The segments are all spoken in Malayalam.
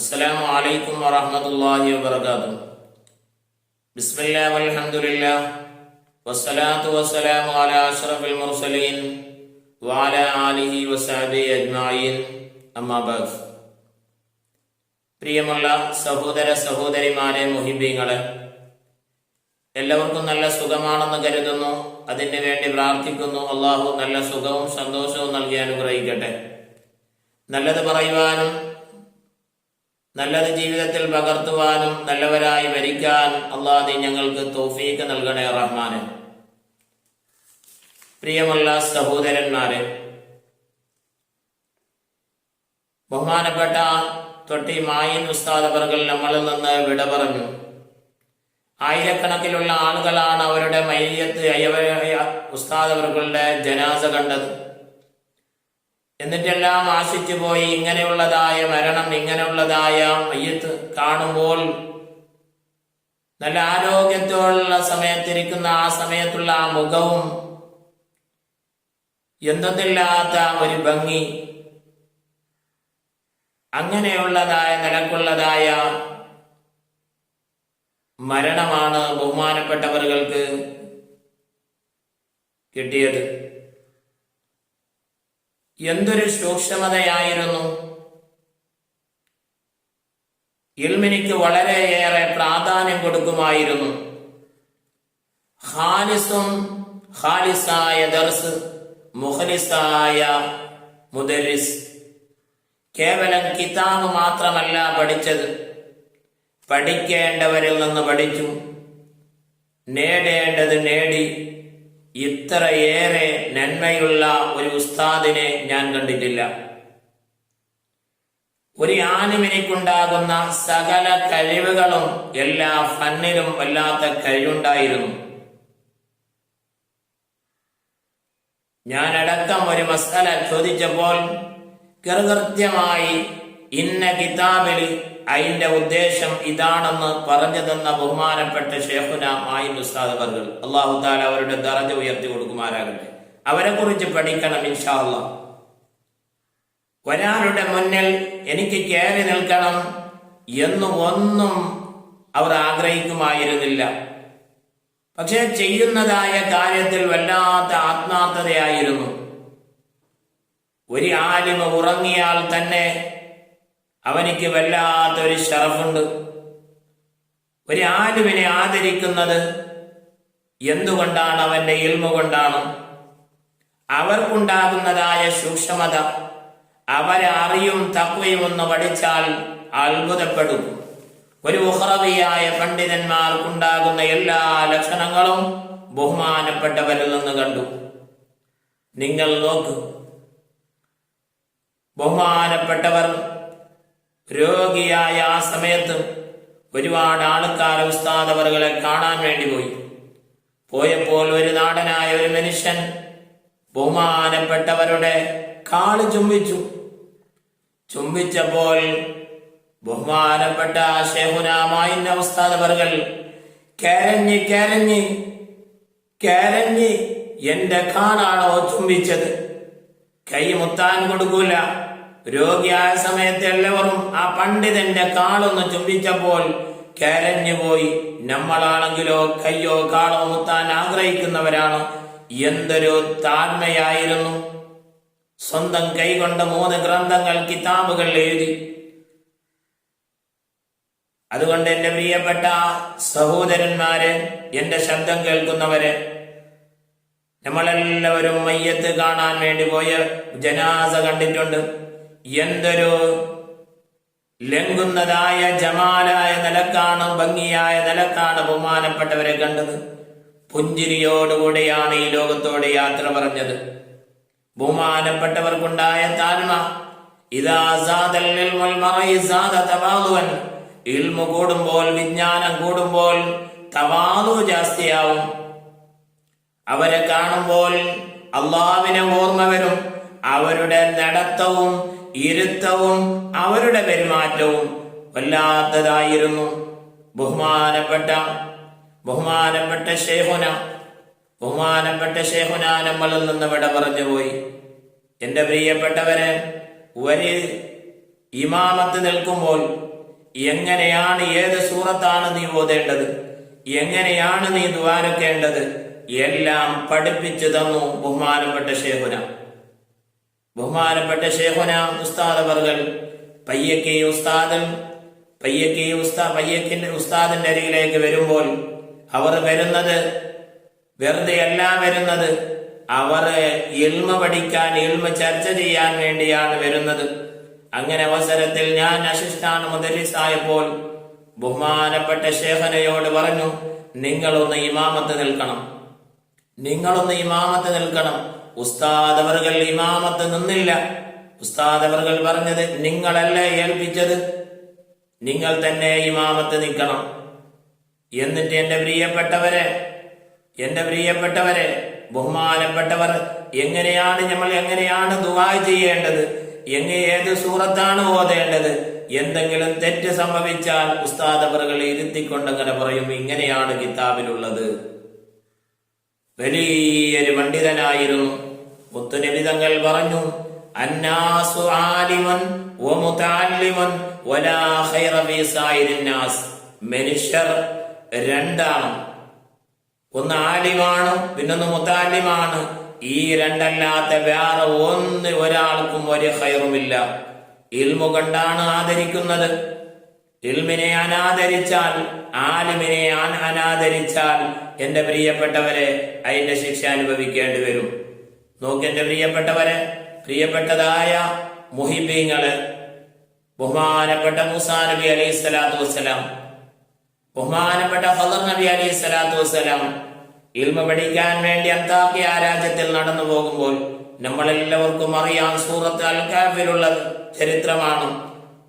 അസ്സലാമു അലൈക്കും വറഹ്മത്തുള്ളാഹി വബറകാതുഹു. ബിസ്മില്ലാഹി വൽഹംദുലില്ലാഹ് വസ്സലാത്തു വസ്സലാമു അലാ അഷ്റഫിൽ മുർസലീൻ വഅല ആലിഹി അജ്മഈൻ. അമ്മാ ബഅദ്. പ്രിയമുള്ള സഹോദര സഹോദരിമാരെ മുഹിബീങ്ങളെ എല്ലാവർക്കും നല്ല സുഖമാണെന്ന് കരുതുന്നു. അതിന് വേണ്ടി പ്രാർത്ഥിക്കുന്നു. അള്ളാഹു നല്ല സുഖവും സന്തോഷവും നൽകി അനുഗ്രഹിക്കട്ടെ. നല്ലത് പറയുവാനും നല്ലത് ജീവിതത്തിൽ പകർത്തുവാനും നല്ലവരായി വരിക്കാൻ അള്ളാഹി ഞങ്ങൾക്ക് തോഫീക്ക് നൽകണേ റഹ്മാന്. പ്രിയമുള്ള സഹോദരന്മാരെ ബഹുമാനപ്പെട്ട തൊട്ടി മായിൻ ഉസ്താദ് അവർകൾ നമ്മളിൽ നിന്ന് വിട പറഞ്ഞു. ആയിരക്കണക്കിലുള്ള ആളുകളാണ് അവരുടെ മൈലിയത്ത് ഉസ്താദ് അവർകളുടെ ജനാസ കണ്ടത്. എന്നിട്ടെല്ലാം ആശിച്ചു പോയി ഇങ്ങനെയുള്ളതായ മരണം ഇങ്ങനെയുള്ളതായ മയ്യത്ത് കാണുമ്പോൾ നല്ല ആരോഗ്യത്തോടുള്ള സമയത്തിരിക്കുന്ന ആ സമയത്തുള്ള ആ മുഖവും എന്തെന്നില്ലാത്ത ഒരു ഭംഗി അങ്ങനെയുള്ളതായ നിലക്കുള്ളതായ മരണമാണ് ബഹുമാനപ്പെട്ടവർക്ക് കിട്ടിയത്. എന്തൊരു സൂക്ഷ്മതയായിരുന്നു? ഇൽമിനിക്ക് വളരെയേറെ പ്രാധാന്യം കൊടുക്കുമായിരുന്നു. ഹാലിസും ഹാലിസായ ദർസ് മുഖലിസായ മുദരിസ് കേവലം കിതാബ് മാത്രമല്ല പഠിച്ചത്. പഠിക്കേണ്ടവരിൽ നിന്ന് പഠിച്ചു. നേടേണ്ടത് നേടി. ഇത്രയേറെ നന്മയുള്ള ഒരു ഉസ്താദിനെ ഞാൻ കണ്ടിട്ടില്ല. ഒരു ആനുമിനിക്കുണ്ടാകുന്ന സകല കഴിവുകളും എല്ലാ ഫന്നിലും വല്ലാത്ത കഴിവുണ്ടായിരുന്നു. ഞാനടക്കം ഒരു മസ്തല ചോദിച്ചപ്പോൾ കൃകൃത്യമായി ഇന്ന കിതാബിൽ അതിന്റെ ഉദ്ദേശം ഇതാണെന്ന് പറഞ്ഞു തന്ന ബഹുമാനപ്പെട്ട ഷേഖുന മായിൻ ഉസ്താദ് വർഗൾ അള്ളാഹു താല അവരുടെ ദറജ ഉയർത്തി കൊടുക്കുമാരാകട്ടെ അവരെ കുറിച്ച് പഠിക്കണം ഇൻഷാ അള്ളാഹ് ഒരാളുടെ മുന്നിൽ എനിക്ക് കയറി നിൽക്കണം എന്ന് ഒന്നും അവർ ആഗ്രഹിക്കുമായിരുന്നില്ല. പക്ഷെ ചെയ്യുന്നതായ കാര്യത്തിൽ വല്ലാത്ത ആത്മാർത്ഥതയായിരുന്നു. ഒരു ആലിമ ഉറങ്ങിയാൽ തന്നെ അവനിക്ക് വല്ലാത്തൊരു ഷറഫുണ്ട് ഒരു ആലുവിനെ ആദരിക്കുന്നത് എന്തുകൊണ്ടാണ് അവന്റെ ഇൽമ കൊണ്ടാണ്? അവർക്കുണ്ടാകുന്നതായ സൂക്ഷ്മത അവരെ അറിയും തക്വയും ഒന്ന് പഠിച്ചാൽ അത്ഭുതപ്പെടും. ഒരു ഉഹ്റവിയായ പണ്ഡിതന്മാർക്കുണ്ടാകുന്ന എല്ലാ ലക്ഷണങ്ങളും ബഹുമാനപ്പെട്ടവരിൽ നിന്ന് കണ്ടു. നിങ്ങൾ നോക്കൂ. ബഹുമാനപ്പെട്ടവർ രോഗിയായ ആ സമയത്ത് ഒരുപാട് ആൾക്കാർ ഉസ്താദ് അവറുകളെ കാണാൻ വേണ്ടി പോയി. പോയപ്പോൾ ഒരു നാടനായ ഒരു മനുഷ്യൻ ബഹുമാനപ്പെട്ടവരുടെ കാൾ ചുംബിച്ചു. ചുംബിച്ചപ്പോൾ ബഹുമാനപ്പെട്ട ഷേഹുനാമായിന്ന അവറുകൾ കരഞ്ഞ് കരഞ്ഞ് കരഞ്ഞ് എന്റെ കാണാണോ ചുംബിച്ചത്? കൈ മുത്താൻ കൊടുക്കൂല. രോഗിയായ സമയത്ത് എല്ലാവരും ആ പണ്ഡിതന്റെ കാളൊന്ന് ചുംബിച്ചപ്പോൾ കരഞ്ഞുപോയി നമ്മളാണെങ്കിലോ കയ്യോ കാളോ മുത്താൻ ആഗ്രഹിക്കുന്നവരാണ്. എന്തൊരു താഴ്മയായിരുന്നു. സ്വന്തം കൈകൊണ്ട് മൂന്ന് ഗ്രന്ഥങ്ങൾ കിതാബുകൾ എഴുതി. അതുകൊണ്ട് എന്റെ പ്രിയപ്പെട്ട സഹോദരന്മാരെ എന്റെ ശബ്ദം കേൾക്കുന്നവരെ നമ്മളെല്ലാവരും മയ്യത്ത് കാണാൻ വേണ്ടി പോയ ജനാസ കണ്ടിട്ടുണ്ട്. എന്തൊരു ലംഘുന്നതായ ജമാലായ നിലക്കാണ് ഭംഗിയായ നിലക്കാണ് ബഹുമാനപ്പെട്ടവരെ കണ്ടത്. പുഞ്ചിരിയോടുകൂടെയാണ് ഈ ലോകത്തോട് യാത്ര പറഞ്ഞത്. ബഹുമാനപ്പെട്ടവർക്കുണ്ടായ താഴ്മ ഇൽമു കൂടുമ്പോൾ വിജ്ഞാനം കൂടുമ്പോൾ തവാതു ജാസ്തിയാവും. അവരെ കാണുമ്പോൾ അള്ളാവിനെ ഓർമ്മ വരും അവരുടെ നടത്തവും ഇരുത്തവും അവരുടെ പെരുമാറ്റവും വല്ലാത്തതായിരുന്നു. ബഹുമാനപ്പെട്ട ബഹുമാനപ്പെട്ട ഷേഹുന ബഹുമാനപ്പെട്ട ഷേഹുന നമ്മളിൽ നിന്ന് വിട പറഞ്ഞു പോയി എന്റെ പ്രിയപ്പെട്ടവരെ ഒരു ഇമാമത്ത് നിൽക്കുമ്പോൾ എങ്ങനെയാണ് ഏത് സൂറത്താണ് നീ ഓതേണ്ടത്? എങ്ങനെയാണ് നീ ദ്വാരക്കേണ്ടത്? എല്ലാം പഠിപ്പിച്ചു തന്നു ബഹുമാനപ്പെട്ട ശേഖുന ബഹുമാനപ്പെട്ട ശേഖുന ഉസ്താദ് അവർകൾ പയ്യക്കെ ഉസ്താദൻ പയ്യക്കെ ഉസ്താ പയ്യക്കിന്റെ ഉസ്താദിന്റെ അരികിലേക്ക് വരുമ്പോൾ അവർ വരുന്നത് വെറുതെ അല്ല വരുന്നത് അവർ ഇൽമ പഠിക്കാൻ ഇൽമ ചർച്ച ചെയ്യാൻ വേണ്ടിയാണ് വരുന്നത്. അങ്ങനെ അവസരത്തിൽ ഞാൻ അശിഷ്ടാണ് മുദരിസായപ്പോൾ ബഹുമാനപ്പെട്ട ശേഖനയോട് പറഞ്ഞു നിങ്ങളൊന്ന് ഇമാമത്ത് നിൽക്കണം. നിങ്ങളൊന്ന് ഇമാമത്ത് നിൽക്കണം. ഉസ്താദ് അവർകൾ ഇമാമത്ത് നിന്നില്ല. ഉസ്താദ് അവർകൾ പറഞ്ഞത് നിങ്ങളല്ലേ ഏൽപ്പിച്ചത്? നിങ്ങൾ തന്നെ ഇമാമത്ത് നിൽക്കണം. എന്നിട്ട് എന്റെ പ്രിയപ്പെട്ടവരെ എന്റെ പ്രിയപ്പെട്ടവരെ ബഹുമാനപ്പെട്ടവർ എങ്ങനെയാണ് നമ്മൾ എങ്ങനെയാണ് ദുബായ് ചെയ്യേണ്ടത്? എങ്ങനെ ഏത് സൂറത്താണ് ഓതേണ്ടത്? എന്തെങ്കിലും തെറ്റ് സംഭവിച്ചാൽ ഉസ്താദ് അവറുകൾ ഇരുത്തിക്കൊണ്ടങ്ങനെ പറയും ഇങ്ങനെയാണ് കിതാബിലുള്ളത്. വലിയൊരു പണ്ഡിതനായിരുന്നു. മുത്തുനബി പറഞ്ഞു അന്നാസു ആലിമൻ വലാ ഖൈറ മനുഷ്യർ രണ്ടാണ്. ഒന്ന് ആലിമാണ് പിന്നൊന്ന് മുത്താലിമാണ് ഈ രണ്ടല്ലാത്ത വേറെ ഒന്ന് ഒരാൾക്കും ഒരു ഹൈറുമില്ല ഇൽമു കണ്ടാണ് ആദരിക്കുന്നത്. ഇൽമിനെ അനാദരിച്ചാൽ ആലിമിനെ അന- അനാദരിച്ചാൽ എന്റെ പ്രിയപ്പെട്ടവരെ അതിന്റെ ശിക്ഷ അനുഭവിക്കേണ്ടി വരും. നോക്കി എന്റെ പ്രിയപ്പെട്ടവരെ പ്രിയപ്പെട്ടതായ മുഹിബീങ്ങൾ ബഹുമാനപ്പെട്ട മൂസാ നബി അലൈഹി സ്വലാത്തു വസ്സലാം ബഹുമാനപ്പെട്ട ഹദർ നബി അലൈഹി സ്വലാത്തു വസ്സലാം. ഇൽമ പഠിക്കാൻ വേണ്ടി അന്താക്കിയ ആ രാജ്യത്തിൽ നടന്നു പോകുമ്പോൾ നമ്മളെല്ലാവർക്കും അറിയാം സൂറത്ത് അൽ കാഫിലുള്ള ചരിത്രമാണ്.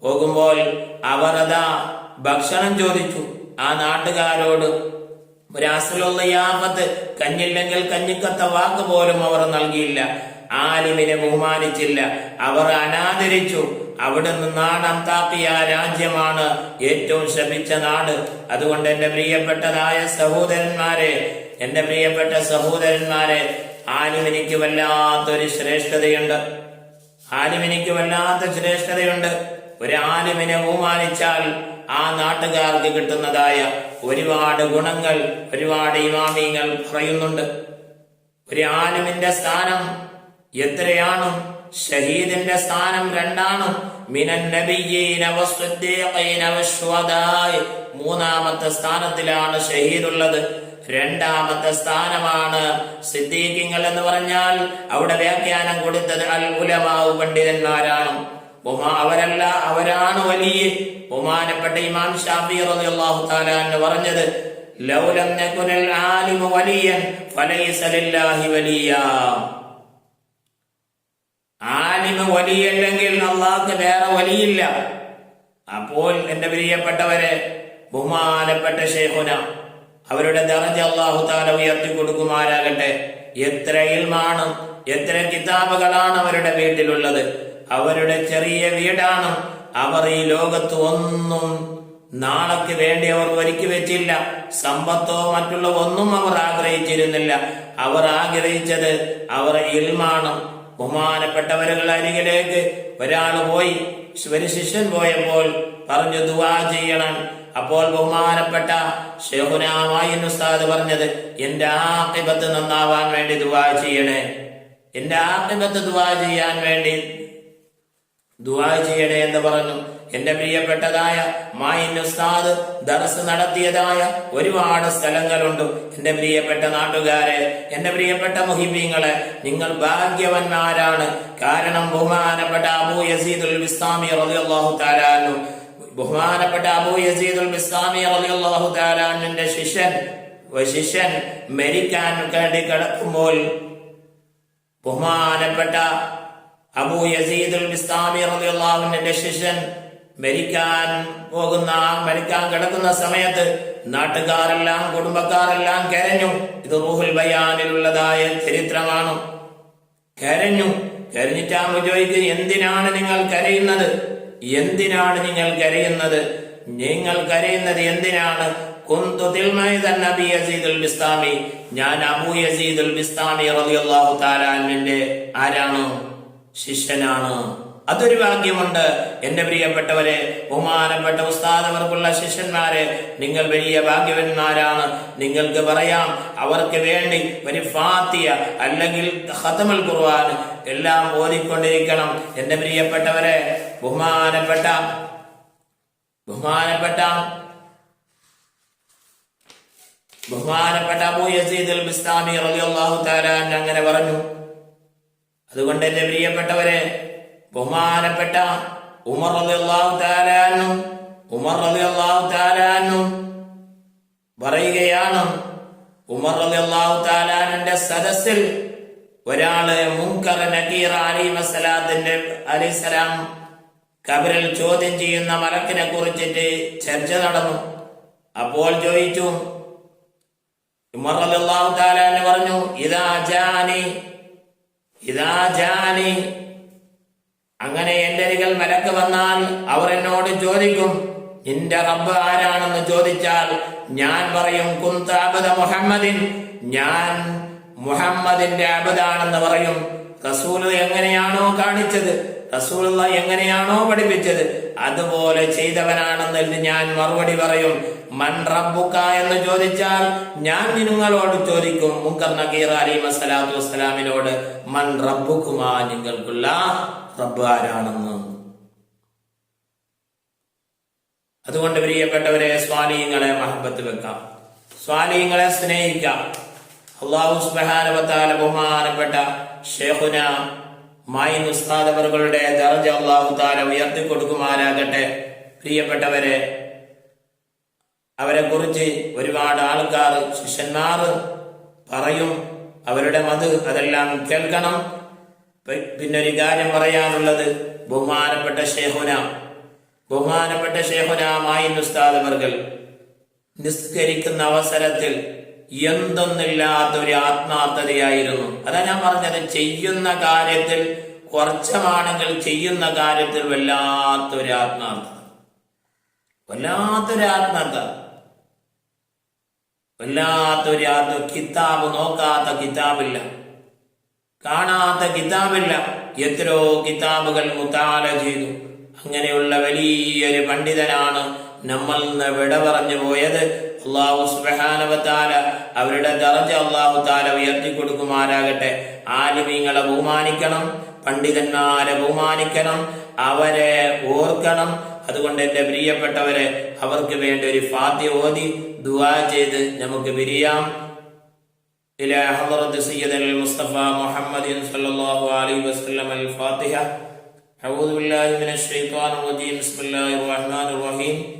പോകുമ്പോൾ അവർ അതാ ഭക്ഷണം ചോദിച്ചു. ആ നാട്ടുകാരോട് ഒരു അസലുള്ള യാമത്ത് കഞ്ഞില്ലെങ്കിൽ കഞ്ഞിക്കത്ത വാക്ക് പോലും അവർ നൽകിയില്ല. ആലിമിനെ ബഹുമാനിച്ചില്ല. അവർ അനാദരിച്ചു. അവിടെ നിന്നാണ് അന്താക്കിയ രാജ്യമാണ് ഏറ്റവും ശപിച്ച നാട്. അതുകൊണ്ട് എന്റെ പ്രിയപ്പെട്ടതായ സഹോദരന്മാരെ എന്റെ പ്രിയപ്പെട്ട സഹോദരന്മാരെ ആലിമിനിക്ക് വല്ലാത്തൊരു ശ്രേഷ്ഠതയുണ്ട്. ആലിമിനിക്ക് വല്ലാത്ത ശ്രേഷ്ഠതയുണ്ട്. ഒരു ആലിമിനെ ബഹുമാനിച്ചാൽ ആ നാട്ടുകാർക്ക് കിട്ടുന്നതായ ഒരുപാട് ഗുണങ്ങൾ ഒരുപാട് ഇമാമിങ്ങൾ പറയുന്നുണ്ട്. ഒരു ആലിമിന്റെ സ്ഥാനം എത്രയാണ്? ഷഹീദിന്റെ സ്ഥാനം രണ്ടാണ്. മൂന്നാമത്തെ സ്ഥാനത്തിലാണ് ഷഹീദ് ഉള്ളത് രണ്ടാമത്തെ സ്ഥാനമാണ് സിദ്ദീഖിങ്ങൾ എന്ന് പറഞ്ഞാൽ അവിടെ വ്യാഖ്യാനം കൊടുത്തത് അൽ ഉലമാവ് പണ്ഡിതന്മാരാണ്. അവരല്ല അവരാണ് വലിയ ബഹുമാനപ്പെട്ട ഇമാം ഷാഫി റളിയല്ലാഹു തആല എന്ന് പറഞ്ഞത് ലൗലം നകുനൽ ആലിമു വലിയൻ ഫലൈസ ലില്ലാഹി വലിയ. ആലിമ വലിയല്ലെങ്കിൽ അള്ളാഹ്ക്ക് വേറെ വലിയില്ല. അപ്പോൾ എന്റെ പ്രിയപ്പെട്ടവരെ ബഹുമാനപ്പെട്ട ഷേഖുന അവരുടെ ദർജ അള്ളാഹു താല ഉയർത്തി കൊടുക്കുമാരാകട്ടെ എത്ര ഇൽമാണ് എത്ര കിതാബുകളാണ് അവരുടെ വീട്ടിലുള്ളത്. അവരുടെ ചെറിയ വീടാണ്. അവർ ഈ ലോകത്ത് ഒന്നും നാളേക്ക് വേണ്ടി അവർ ഒരുക്കി വെച്ചില്ല. സമ്പത്തോ മറ്റുള്ള ഒന്നും അവർ ആഗ്രഹിച്ചിരുന്നില്ല. അവർ ആഗ്രഹിച്ചത് അവർ ഇൽമാണ്. ബഹുമാനപ്പെട്ടവരുടെ അരികിലേക്ക് ഒരാൾ പോയി. ഒരു ശിഷ്യൻ പോയപ്പോൾ പറഞ്ഞു ദുവാ ചെയ്യണം. അപ്പോൾ ബഹുമാനപ്പെട്ട ഷെഹുനാമായി ഉസ്താദ് പറഞ്ഞത് എന്റെ ആക്കിബത്ത് നന്നാവാൻ വേണ്ടി ദുവാ ചെയ്യണേ. എന്റെ ആക്കിബത്ത് ദുവാ ചെയ്യാൻ വേണ്ടി ദുആ ചെയ്യണേ എന്ന് പറഞ്ഞു. എന്റെ പ്രിയപ്പെട്ടതായ മായിൻ ഉസ്താദ് ദർസ് നടത്തിയതായ ഒരുപാട് സ്ഥലങ്ങളുണ്ട്. എന്റെ പ്രിയപ്പെട്ട നാട്ടുകാരെ എന്റെ പ്രിയപ്പെട്ട മുഹിബീങ്ങളെ നിങ്ങൾ ഭാഗ്യവന്മാരാണ്. കാരണം ബഹുമാനപ്പെട്ട അബൂ യസീദുൽ ഇസ്ലാമി റളിയല്ലാഹു അൻഹു ബഹുമാനപ്പെട്ട അബൂ യസീദുൽ ഇസ്ലാമി റളിയല്ലാഹു തആല ശിഷ്യൻ ശിഷ്യൻ മരിക്കാൻ കേടി കിടക്കുമ്പോൾ ബഹുമാനപ്പെട്ട അബൂ യസീദുൽ ബിസ്താമി റളിയല്ലാഹുവിന്റെ ശിഷ്യൻ മരിക്കാൻ പോകുന്ന മരിക്കാൻ കിടക്കുന്ന സമയത്ത് നാട്ടുകാരെല്ലാം കുടുംബക്കാരെല്ലാം കരഞ്ഞു. ഇത് റൂഹുൽ ബയാനിലുള്ളതായ ചരിത്രമാണ്. കരഞ്ഞു. കരഞ്ഞിട്ടാകുമ്പോ ചോദിക്കും എന്തിനാണ് നിങ്ങൾ കരയുന്നത്? എന്തിനാണ് നിങ്ങൾ കരയുന്നത്? നിങ്ങൾ കരയുന്നത് എന്തിനാണ്? നബി യസീദുൽ ബിസ്താമി ഞാൻ അബൂ യസീദുൽ ബിസ്താമി റളിയല്ലാഹു തആല അൻഹുവിന്റെ ആരാണ്? ശിഷ്യനാണ്. അതൊരു ഭാഗ്യമുണ്ട്. എന്റെ പ്രിയപ്പെട്ടവരെ ബഹുമാനപ്പെട്ട ഉസ്താദവർക്കുള്ള ശിഷ്യന്മാരെ നിങ്ങൾ വലിയ ഭാഗ്യവന്മാരാണ്. നിങ്ങൾക്ക് പറയാം അവർക്ക് വേണ്ടി ഒരു ഫാത്തിയ അല്ലെങ്കിൽ ഹതമൽ ഖുർആൻ എല്ലാം ഓതിക്കൊണ്ടിരിക്കണം. എന്റെ പ്രിയപ്പെട്ടവരെ ബഹുമാനപ്പെട്ട ബഹുമാനപ്പെട്ട ബഹുമാനപ്പെട്ട അബൂ യസീദ് അൽ ബിസ്താമി റളിയല്ലാഹു തആല അങ്ങനെ പറഞ്ഞു. അതുകൊണ്ട് എന്റെ പ്രിയപ്പെട്ടവരെ ബഹുമാനപ്പെട്ട ഉമർ അൻഹു ഉമർ അൻഹു പറയുകയാണ് ഉമർ തആല അൻഹുവിന്റെ സദസ്സിൽ ഒരാൾ മുൻകർ നക്കീർ അലി വസലാത്തിന്റെ അലിസലാം കബറിൽ ചോദ്യം ചെയ്യുന്ന മലക്കിനെ കുറിച്ചിട്ട് ചർച്ച നടന്നു. അപ്പോൾ ചോദിച്ചു ഉമർ അൻഹു പറഞ്ഞു ഇതാ ജാനി ഇദാ ജാനി. അങ്ങനെ എന്റെ അരികൾ മലക്ക് വന്നാൽ അവർ എന്നോട് ചോദിക്കും നിന്റെ റബ്ബ് ആരാണെന്ന് ചോദിച്ചാൽ ഞാൻ പറയും കുന്താബദ മുഹമ്മദിൻ. ഞാൻ മുഹമ്മദിന്റെ അബദാണെന്ന് പറയും റസൂൽ എങ്ങനെയാണോ കാണിച്ചത് റസൂലുള്ള എങ്ങനെയാണോ പഠിപ്പിച്ചത് അതുപോലെ ചെയ്തവനാണെന്ന് ഞാൻ മറുപടി പറയും. മൻ റബ്ബുക്ക എന്ന് ചോദിച്ചാൽ ഞാൻ നിങ്ങളോട് ചോദിക്കും മുക്കർ നഗീർ അലി വസ്സലാത്തു വസ്സലാമിനോട് മൻ റബ്ബുക്കുമാ നിങ്ങൾക്കുള്ള റബ്ബ് ആരാണെന്ന്? അതുകൊണ്ട് പ്രിയപ്പെട്ടവരെ സ്വാലീങ്ങളെ മഹബത്ത് വെക്കാം. സ്വാലീങ്ങളെ സ്നേഹിക്കാം. അള്ളാഹു സ്മഹാനപത്താല ബഹുമാനപ്പെട്ട ഷേഖുന മായിൻ ഉസ്താദ് അവറുകളുടെ ദർജ അള്ളാഹു താല ഉയർത്തി കൊടുക്കുമാരാകട്ടെ പ്രിയപ്പെട്ടവരെ അവരെ കുറിച്ച് ഒരുപാട് ആൾക്കാർ ശിഷ്യന്മാർ പറയും. അവരുടെ മത് അതെല്ലാം കേൾക്കണം. പിന്നൊരു കാര്യം പറയാനുള്ളത് ബഹുമാനപ്പെട്ട ഷേഹുന ബഹുമാനപ്പെട്ട ഷേഹുന മായിൻ ഉസ്താദ് അവർകൾ നിസ്കരിക്കുന്ന അവസരത്തിൽ എന്തൊന്നില്ലാത്ത ഒരു ആത്മാർത്ഥതയായിരുന്നു അതാ ഞാൻ പറഞ്ഞത് ചെയ്യുന്ന കാര്യത്തിൽ കുറച്ചമാണെങ്കിൽ ചെയ്യുന്ന കാര്യത്തിൽ വല്ലാത്തൊരു ആത്മാർത്ഥത വല്ലാത്തൊരു ആത്മാർത്ഥത വല്ലാത്തൊരു ആത്മ കിതാബ് നോക്കാത്ത കിതാബില്ല. കാണാത്ത കിതാബില്ല. എത്രയോ കിതാബുകൾ മുത്താല ചെയ്തു. അങ്ങനെയുള്ള വലിയൊരു പണ്ഡിതനാണ് നമ്മൾ വിട പറഞ്ഞു പോയത്. അള്ളാഹു സുബാനവത്താല അവരുടെ ദറജ അള്ളാഹു താല ഉയർത്തി കൊടുക്കുമാരാകട്ടെ ആലിമീങ്ങളെ ബഹുമാനിക്കണം പണ്ഡിതന്മാരെ ബഹുമാനിക്കണം അവരെ ഓർക്കണം അതുകൊണ്ട് എന്റെ പ്രിയപ്പെട്ടവരെ അവർക്ക് വേണ്ടി ഒരു ഫാത്യ ഓതി ദുആ ചെയ്ത് നമുക്ക് പിരിയാം إلى حضرة سيدنا المصطفى محمد صلى الله عليه وسلم الفاتحة أعوذ بالله من الشيطان الرجيم بسم الله الرحمن الرحيم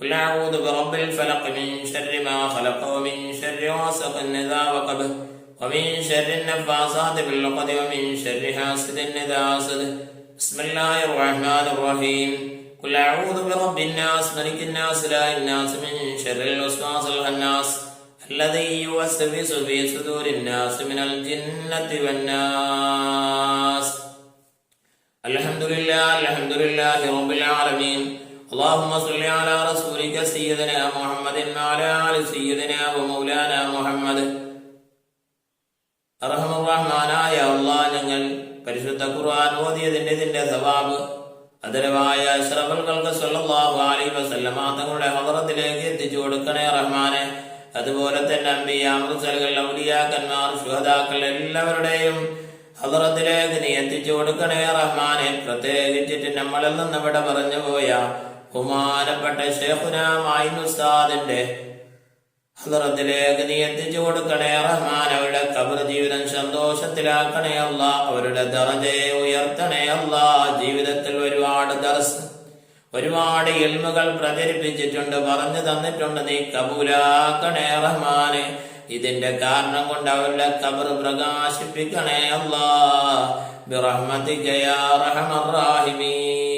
قل اعوذ برب الفلق من شر ما خلق ومن شر غاسق اذا وقب ومن شر النفاثات في العقد ومن شر حاسد اذا حسد بسم الله الرحمن الرحيم. قل أعوذ برب الناس ملك الناس إله الناس من شر الوسواس الخناس. الذي يوسوس في صدور الناس من الجنة والناس. الحمد لله الحمد لله رب العالمين. اللهم صل على رسولك سيدنا محمد وعلى آل سيدنا ومولانا محمد അറഹമുറഹ്മാനായ അള്ളാഹ് ഞങ്ങൾ പരിശുദ്ധ ഖുർആൻ ഓതിയതിന്റെ ഇതിന്റെ സവാബ് അതരവായ അഷ്റഫുകൾക്ക് സല്ലല്ലാഹു അലൈഹി വസല്ലമ തങ്ങളുടെ ഹദറത്തിലേക്ക് എത്തിച്ചു കൊടുക്കണേ റഹ്മാനെ അതുപോലെ തന്നെ അമ്പിയ മുർസലുകൾ ഔലിയാക്കന്മാർ ശുഹദാക്കൾ എല്ലാവരുടെയും ഹദറത്തിലേക്ക് നീ എത്തിച്ചു കൊടുക്കണേ റഹ്മാനെ പ്രത്യേകിച്ചിട്ട് നമ്മളിൽ നിന്ന് ഇവിടെ പറഞ്ഞു പോയ ബഹുമാനപ്പെട്ട ഷേഖുനാമായി ഉസ്താദിന്റെ നീ എത്തിച്ചു കൊടുക്കണേ റഹ്മാൻ. അവരുടെ കബർ ജീവിതം സന്തോഷത്തിലാക്കണേ അല്ല. അവരുടെ ദറജയെ ഉയർത്തണേ അല്ല. ജീവിതത്തിൽ ഒരുപാട് ദർസ് ഒരുപാട് ഇൽമുകൾ പ്രചരിപ്പിച്ചിട്ടുണ്ട് പറഞ്ഞു തന്നിട്ടുണ്ട്. നീ കബൂലാക്കണേ റഹ്മാന് ഇതിന്റെ കാരണം കൊണ്ട് അവരുടെ കബർ പ്രകാശിപ്പിക്കണേ അല്ലാ. ബിറഹ്മതികയാ റഹ്മറാഹിമീൻ